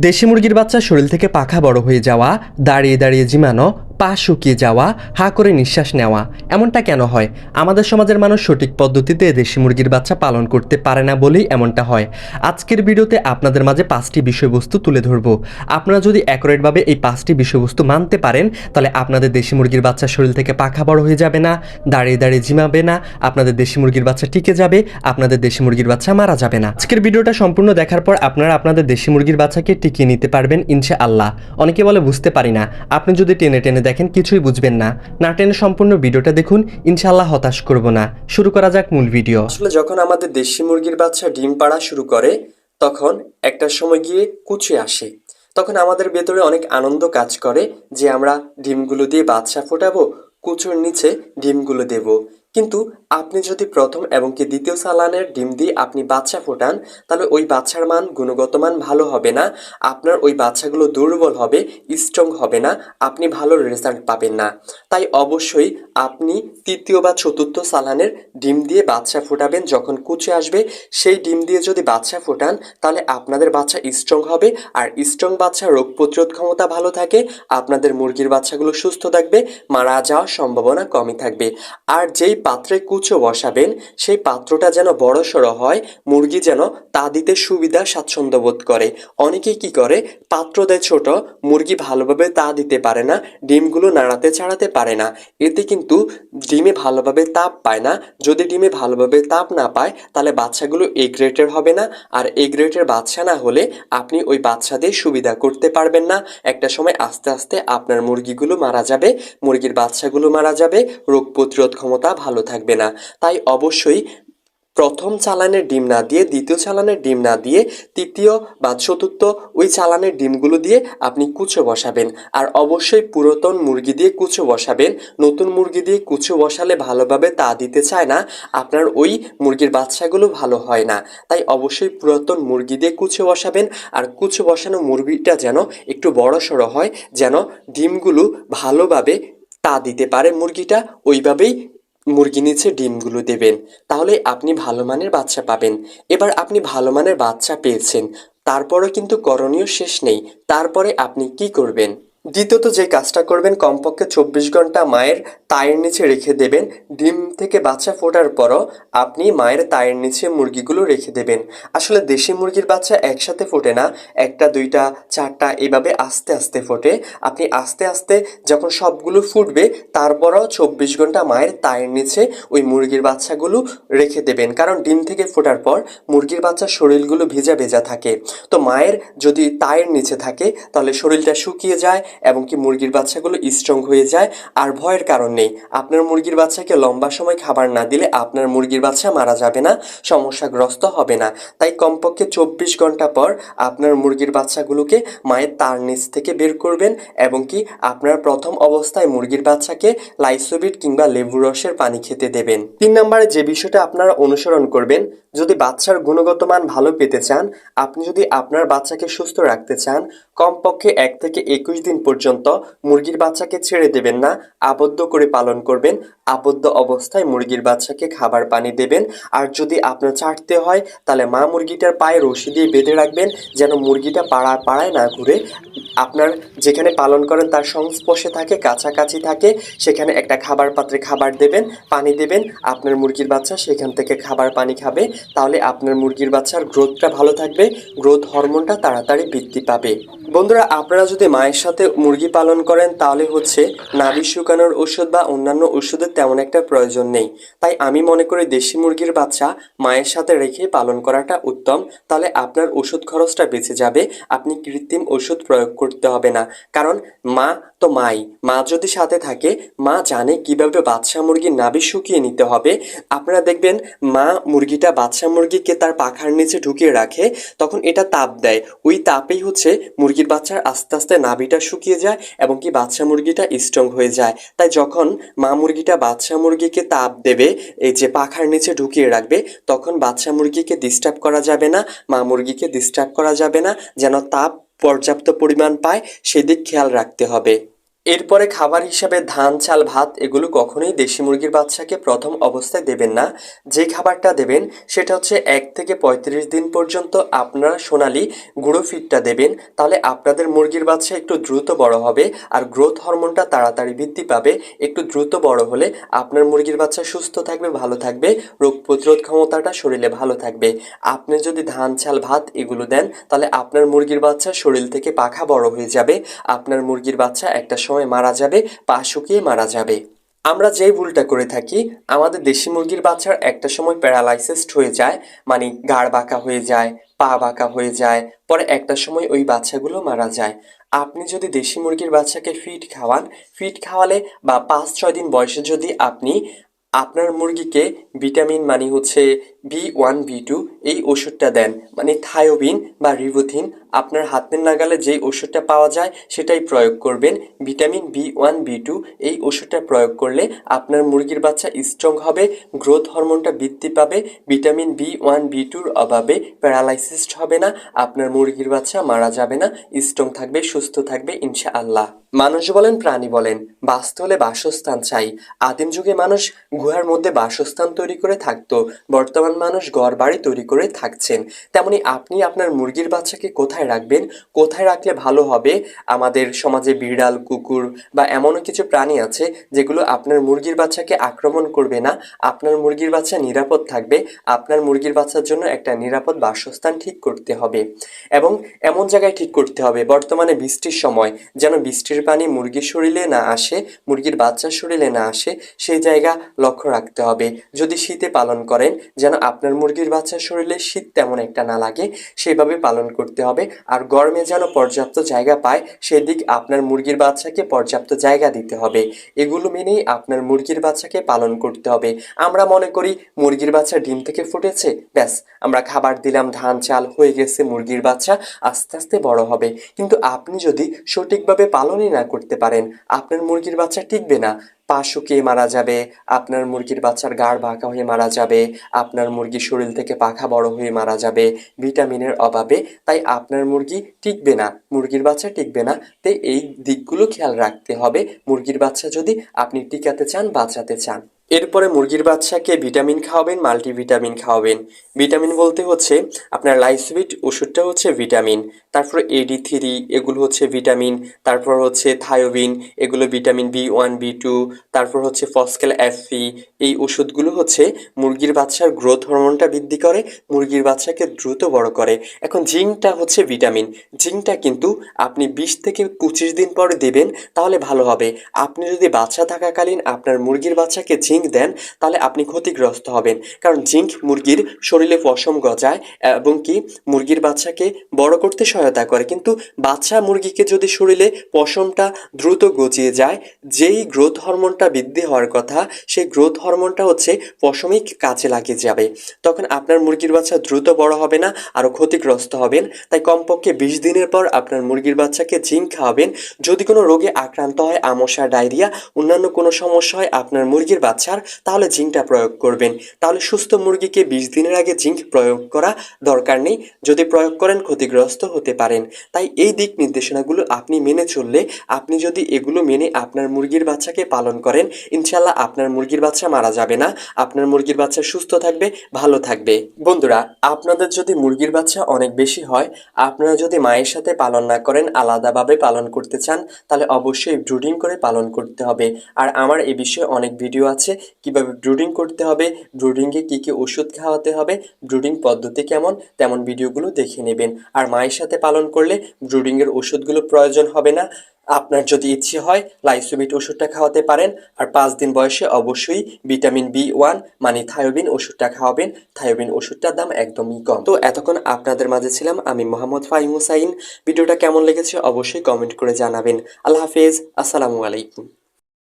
দেশি মুরগির বাচ্চা শরীর থেকে পাখা বড় হয়ে যাওয়া দাঁড়িয়ে দাঁড়িয়ে জিমানো পা শুকিয়ে যাওয়া, হা করে নিঃশ্বাস নেওয়া, এমনটা কেন হয়? আমাদের সমাজের মানুষ সঠিক পদ্ধতিতে দেশি মুরগির বাচ্চা পালন করতে পারে না বলেই এমনটা হয়। আজকের ভিডিওতে আপনাদের মাঝে পাঁচটি বিষয়বস্তু তুলে ধরব। আপনারা যদি অ্যাকুরেটভাবে এই পাঁচটি বিষয়বস্তু মানতে পারেন, তাহলে আপনাদের দেশি মুরগির বাচ্চা শরীর থেকে পাখা বড় হয়ে যাবে না, দাঁড়িয়ে দাঁড়িয়ে জিমাবে না, আপনাদের দেশি মুরগির বাচ্চা টিকে যাবে, আপনাদের দেশি মুরগির বাচ্চা মারা যাবে না। আজকের ভিডিওটা সম্পূর্ণ দেখার পর আপনারা আপনাদের দেশি মুরগির বাচ্চাকে টিকিয়ে নিতে পারবেন ইনশা আল্লাহ অনেকে বলে, বুঝতে পারি না। আপনি যদি টেনে টেনে দেখেন কিছুই বুঝবেন না। না টেনে সম্পূর্ণ ভিডিওটা দেখুন ইনশাল্লাহ হতাশ করব না। শুরু করা যাক মূল ভিডিও। আসলে যখন আমাদের দেশি মুরগির বাচ্চা ডিম পাড়া শুরু করে, তখন একটা সময় গিয়ে কুচে আসে। তখন আমাদের ভেতরে অনেক আনন্দ কাজ করে যে আমরা ডিমগুলো দিয়ে বাচ্চা ফোটাবো, কুচুর নিচে ডিমগুলো দেব। কিন্তু আপনি যদি প্রথম এবং কি দ্বিতীয় সালানের ডিম দিয়ে আপনি বাচ্চা ফোটান, তাহলে ওই বাচ্চার মান, গুণগত মান ভালো হবে না। আপনার ওই বাচ্চাগুলো দুর্বল হবে স্ট্রং হবে না, আপনি ভালো রেজাল্ট পাবেন না। তাই অবশ্যই আপনি তৃতীয় বা চতুর্থ সালানের ডিম দিয়ে বাচ্চা ফোটাবেন যখন কুচে আসবে। সেই ডিম দিয়ে যদি বাচ্চা ফোটান, তাহলে আপনাদের বাচ্চা স্ট্রং হবে। আর স্ট্রং বাচ্চা রোগ প্রতিরোধ ক্ষমতা ভালো থাকে, আপনাদের মুরগির বাচ্চাগুলো সুস্থ থাকবে, মারা যাওয়ার সম্ভাবনা কমই থাকবে। আর যেই পাত্রে কুচো বসাবেন, সেই পাত্রটা যেন বড় সড়ো হয়, মুরগি যেন তা দিতে সুবিধা স্বাচ্ছন্দ্য বোধ করে। অনেকেই কি করে, পাত্র দেয় ছোট, মুরগি ভালোভাবে তা দিতে পারে না, ডিমগুলো নাড়াতে ছাড়াতে পারে না। এতে কিন্তু ডিমে ভালোভাবে তাপ পায় না, যদি ডিমে ভালোভাবে তাপ না পায়, তাহলে বাচ্চাগুলো এ গ্রেটের হবে না। আর এ গ্রেটের বাচ্চা না হলে আপনি ওই বাচ্চাদের সুবিধা করতে পারবেন না। একটা সময় আস্তে আস্তে আপনার মুরগিগুলো মারা যাবে, মুরগির বাচ্চাগুলো মারা যাবে, রোগ প্রতিরোধ ক্ষমতা ভালো থাকবে না। তাই অবশ্যই প্রথম চালানের ডিম না দিয়ে, দ্বিতীয় চালানের ডিম না দিয়ে, তৃতীয় বা চতুর্থ ওই চালানের ডিমগুলো দিয়ে আপনি কুচো বসাবেন। আর অবশ্যই পুরাতন মুরগি দিয়ে কুচো বসাবেন। নতুন মুরগি দিয়ে কুচো বসালে ভালোভাবে তা দিতে চায় না। আপনার ওই মুরগির বাচ্চাগুলো ভালো হয় না। তাই অবশ্যই পুরাতন মুরগি দিয়ে কুচো বসাবেন। আর কুচো বসানো মুরগিটা যেন একটু বড় সড়ো হয়, যেন ডিমগুলো ভালোভাবে তা দিতে পারে মুরগিটা। ওইভাবেই মুরগি নিচে ডিমগুলো দেবেন। তাহলে আপনি ভালো মানের বাচ্চা পাবেন। এবার আপনি ভালো মানের বাচ্চা পেয়েছেন। তারপরও কিন্তু করণীয় শেষ নেই। তারপরে আপনি কি করবেন? দ্বিতীয়ত, যে কাজটা করবেন, কমপক্ষে চব্বিশ ঘণ্টা মায়ের তায়ের নিচে রেখে দেবেন। ডিম থেকে বাচ্চা ফোটার পরও আপনি মায়ের তায়ের নিচে মুরগিগুলো রেখে দেবেন। আসলে দেশি মুরগির বাচ্চা একসাথে ফোটে না, একটা, দুইটা, চারটা, এভাবে আস্তে আস্তে ফোটে। আপনি আস্তে আস্তে যখন সবগুলো ফুটবে, তারপরও চব্বিশ ঘণ্টা মায়ের তায়ের নিচে ওই মুরগির বাচ্চাগুলো রেখে দেবেন। কারণ ডিম থেকে ফোটার পর মুরগির বাচ্চার শরীরগুলো ভেজা ভেজা থাকে। তো মায়ের যদি তায়ের নিচে থাকে, তাহলে শরীরটা শুকিয়ে যায় এবং কি মুরগির বাচ্চাগুলো স্ট্রং হয়ে যায় আর ভয়ের কারণ নেই। আপনার মুরগির বাচ্চাকে লম্বা সময় খাবার না দিলে আপনার মুরগির বাচ্চা মারা যাবে না, সমস্যাগ্রস্ত হবে না। তাই কমপক্ষে চব্বিশ ঘণ্টা পর আপনার মুরগির বাচ্চাগুলোকে মায়ের তার নিচ থেকে বের করবেন এবং কি আপনার প্রথম অবস্থায় মুরগির বাচ্চাকে লাইসোবিট কিংবা লেবু রসের পানি খেতে দেবেন। তিন নম্বরে যে বিষয়টা আপনারা অনুসরণ করবেন, যদি বাচ্চার গুণগত মান ভালো পেতে চান, আপনি যদি আপনার বাচ্চাকে সুস্থ রাখতে চান, কমপক্ষে এক থেকে একুশ দিন পর্যন্ত মুরগির বাচ্চাকে ছেড়ে দেবেন না, আবদ্ধ করে পালন করবেন, আবদ্ধ অবস্থায় মুরগির বাচ্চাকে খাবার পানি দেবেন। আর যদি আপনার ছাড়তে হয়, তাহলে মা মুরগিটার পায়ে রশি দিয়ে বেঁধে রাখবেন, যেন মুরগিটা পাড়া পাড়ায় না ঘুরে। আপনার যেখানে পালন করেন, তার সংস্পর্শে থাকে, কাছাকাছি থাকে, সেখানে একটা খাবার পাত্রে খাবার দেবেন, পানি দেবেন। আপনার মুরগির বাচ্চা সেখান থেকে খাবার পানি খাবে। তাহলে আপনার মুরগির বাচ্চার গ্রোথটা ভালো থাকবে গ্রোথ হরমোনটা তাড়াতাড়ি বৃদ্ধি পাবে। বন্ধুরা, আপনারা যদি মায়ের সাথে মুরগি পালন করেন, তাহলে হচ্ছে নাভি শুকানোর ওষুধ বা অন্যান্য ওষুধের তেমন একটা প্রয়োজন নেই। তাই আমি মনে করি দেশি মুরগির বাচ্চা মায়ের সাথে রেখে পালন করাটা উত্তম। তাহলে আপনার ওষুধ খরচটা বেঁচে যাবে, আপনি কৃত্রিম ওষুধ প্রয়োগ করতে হবে না। কারণ মা তো মাই, মা যদি সাথে থাকে, মা জানে কীভাবে বাচ্চা মুরগির নাভি শুকিয়ে নিতে হবে। আপনারা দেখবেন, মা মুরগিটা বাচ্চা মুরগিকে তার পাখার নিচে ঢুকিয়ে রাখে, তখন এটা তাপ দেয়। ওই তাপেই হচ্ছে মুরগির বাচ্চার আস্তে আস্তে নাভিটা শুকিয়ে যায় এবং কি বাচ্চা মুরগিটা স্ট্রং হয়ে যায়। তাই যখন মা মুরগিটা বাচ্চা মুরগিকে তাপ দেবে, এই যে পাখার নিচে ঢুকিয়ে রাখবে, তখন বাচ্চা মুরগিকে ডিস্টার্ব করা যাবে না, মা মুরগিকে ডিস্টার্ব করা যাবে না, যেন তাপ পর্যাপ্ত পরিমাণ পায়, সেদিক খেয়াল রাখতে হবে। এরপরে খাবার হিসাবে ধান, চাল, ভাত এগুলো কখনোই দেশি মুরগির বাচ্চাকে প্রথম অবস্থায় দেবেন না। যে খাবারটা দেবেন, সেটা হচ্ছে এক থেকে পঁয়ত্রিশ দিন পর্যন্ত আপনারা সোনালি গুঁড়ো ফিটটা দেবেন। তাহলে আপনাদের মুরগির বাচ্চা একটু দ্রুত বড় হবে আর গ্রোথ হরমোনটা তাড়াতাড়ি বৃদ্ধি পাবে। একটু দ্রুত বড় হলে আপনার মুরগির বাচ্চা সুস্থ থাকবে, ভালো থাকবে, রোগ প্রতিরোধ ক্ষমতাটা শরীরে ভালো থাকবে। আপনি যদি ধান, চাল, ভাত এগুলো দেন, তাহলে আপনার মুরগির বাচ্চা শরীর থেকে পাখা বড় হয়ে যাবে। আপনার মুরগির বাচ্চা একটা সময় মারা যাবে, পা শুকিয়ে মারা যাবে। আমরা যেই ভুলটা করে থাকি, আমাদের দেশি মুরগির বাচ্চার একটা সময় প্যারালাইসিসড হয়ে যায় মানে গাড় বাঁকা হয়ে যায়, পা বাঁকা হয়ে যায়, পরে একটা সময় ওই বাচ্চাগুলো মারা যায়। আপনি যদি দেশি মুরগির বাচ্চাকে ফিট খাওয়ান ফিট খাওয়ালে বা পাঁচ ছয় দিন বয়সে যদি আপনি আপনার মুরগিকে ভিটামিন মানে হচ্ছে বি ওয়ান, বি টু, এই ওষুধটা দেন। মানে থায়োবিন বা রিবোথিন, আপনার হাতের নাগালে যেই ওষুধটা পাওয়া যায় সেটাই প্রয়োগ করবেন। Vitamin B one, B two, এই ওষুধটা প্রয়োগ করলে আপনার মুরগির বাচ্চা স্ট্রং হবে গ্রোথ হরমোনটা বৃদ্ধি পাবে, ভিটামিন বি ওয়ান, বি টুর অভাবে প্যারালাইসিস হবে না, আপনার মুরগির বাচ্চা মারা যাবে না স্ট্রং থাকবে, সুস্থ থাকবে, ইনশাআল্লাহ। মানুষ বলেন, প্রাণী বলেন বাঁচতে হলে বাসস্থান চাই। আদিম যুগে মানুষ গুহার মধ্যে বাসস্থান তৈরি করে থাকতো। বর্তমান মানুষ ঘর বাড়ি তৈরি করে থাকছেন। তেমনি আপনি আপনার মুরগির বাচ্চাকে কোথায় রাখবেন? কোথায় রাখলে ভালো হবে? আমাদের সমাজে বিড়াল, কুকুর বা এমনও কিছু প্রাণী আছে যেগুলো আপনার মুরগির বাচ্চাকে আক্রমণ করবে না। আপনার মুরগির বাচ্চা নিরাপদ থাকবে। আপনার মুরগির বাচ্চার জন্য একটা নিরাপদ বাসস্থান ঠিক করতে হবে। এবং এমন জায়গায় ঠিক করতে হবে, বর্তমানে বৃষ্টির সময়। যেন বৃষ্টির পানি মুরগির শরীরে না আসে, মুরগির বাচ্চার শরীরে না আসে, সেই জায়গা লক্ষ্য রাখতে হবে। যদি শীতে পালন করেন, যেন আপনার মুরগির বাচ্চার শরীরে শীত তেমন একটা না লাগে সেইভাবে পালন করতে হবে। আর গরমে যেন পর্যাপ্ত জায়গা পায়, সেদিক আপনার মুরগির বাচ্চাকে পর্যাপ্ত জায়গা দিতে হবে। এগুলো মেনেই আপনার মুরগির বাচ্চাকে পালন করতে হবে। আমরা মনে করি, মুরগির বাচ্চা ডিম থেকে ফুটেছে, ব্যাস, আমরা খাবার দিলাম, ধান, চাল, হয়ে গেছে মুরগির বাচ্চা, আস্তে আস্তে বড় হবে। কিন্তু আপনি যদি সঠিকভাবে পালনই না করতে পারেন, আপনার মুরগির বাচ্চা টিকবে না। পা শুকিয়ে মারা যাবে, আপনার মুরগির বাচ্চার গাড় বাঁকা হয়ে মারা যাবে, আপনার মুরগির শরীর থেকে পাখা বড় হয়ে মারা যাবে, ভিটামিনের অভাবে। তাই আপনার মুরগি টিকবে না, মুরগির বাচ্চা টিকবে না। তাই এই দিকগুলো খেয়াল রাখতে হবে। মুরগির বাচ্চা যদি আপনি টিকাতে চান, বাঁচাতে চান। এরপরে মুরগির বাচ্চাকে ভিটামিন খাওয়াবেন, মাল্টিভিটামিন খাওয়াবেন। ভিটামিন বলতে হচ্ছে আপনার লাইসোভিট ওষুধটা হচ্ছে ভিটামিন, তারপর এডি থ্রি এগুলো হচ্ছে ভিটামিন, তারপর হচ্ছে থায়োবিন এগুলো vitamin B one B two তারপর হচ্ছে ফসকেল এফি এই ওষুধগুলো হচ্ছে মুরগির বাচ্চার গ্রোথ হরমোনটা বৃদ্ধি করে, মুরগির বাচ্চাকে দ্রুত বড় করে। এখন জিঙ্কটা হচ্ছে ভিটামিন জিঙ্কটা কিন্তু আপনি বিশ থেকে পঁচিশ দিন পরে দেবেন, তাহলে ভালো হবে। আপনি যদি বাচ্চা থাকাকালীন আপনার মুরগির বাচ্চাকে জিঙ্ক দেন, তাহলে আপনি ক্ষতিগ্রস্ত হবেন। কারণ জিঙ্ক মুরগির শরীরে পশম গজায় এবং কি মুরগির বাচ্চাকে বড় করতে সহায়তা করে। কিন্তু বাচ্চা মুরগিকে যদি শরীরে পশমটা দ্রুত গজিয়ে যায়, যেই গ্রোথ হরমোনটা বৃদ্ধি হওয়ার কথা, সেই গ্রোথ হরমোনটা হচ্ছে পশমিক কাজে লাগিয়ে যাবে। তখন আপনার মুরগির বাচ্চা দ্রুত বড় হবে না, আরও ক্ষতিগ্রস্ত হবেন। তাই কমপক্ষে বিশ দিনের পর আপনার মুরগির বাচ্চাকে জিঙ্ক খাওয়াবেন। যদি কোনো রোগে আক্রান্ত হয়, আমশা, ডায়রিয়া, অন্যান্য কোনো সমস্যা হয়, আপনার মুরগির বাচ্চার তাহলে জিঙ্কটা প্রয়োগ করবেন। তাহলে সুস্থ মুরগিকে বিশ দিনের আগে জিঙ্ক প্রয়োগ করা দরকার নেই, যদি প্রয়োগ করেন ক্ষতিগ্রস্ত হতে পারেন। তাই এই দিক নির্দেশনাগুলো আপনি মেনে চললে, আপনি যদি এগুলো মেনে আপনার মুরগির বাচ্চাকে পালন করেন ইনশাল্লাহ আপনার মুরগির বাচ্চা মারা যাবে না, আপনার মুরগির বাচ্চা সুস্থ থাকবে, ভালো থাকবে। বন্ধুরা, আপনাদের যদি মুরগির বাচ্চা অনেক বেশি হয়, আপনারা যদি মায়ের সাথে পালন না করেন, আলাদাভাবে পালন করতে চান, তাহলে অবশ্যই ব্রুডিং করে পালন করতে হবে। আর আমার এ বিষয়ে অনেক ভিডিও আছে কীভাবে ব্রুডিং করতে হবে ব্রুডিংয়ে কী কী ওষুধ খাওয়াতে হবে ব্রুডিং পদ্ধতি কেমন, তেমন ভিডিওগুলো দেখে নেবেন। আর মায়ের সাথে পালন করলে ব্রুডিংয়ের ওষুধগুলো প্রয়োজন হবে না। আপনার যদি ইচ্ছে হয় লাইসোবিট ওষুধটা খাওয়াতে পারেন। আর পাঁচ দিন বয়সে অবশ্যই ভিটামিন বি ওয়ান মানে থায়োবিন ওষুধটা খাওয়াবেন। থায়োবিন ওষুধটার দাম একদমই কম। তো এতক্ষণ আপনাদের মাঝে ছিলাম আমি মোহাম্মদ ফাহিম হুসাইন। ভিডিওটা কেমন লেগেছে অবশ্যই কমেন্ট করে জানাবেন। আল্লাহ হাফেজ, আসসালামু আলাইকুম।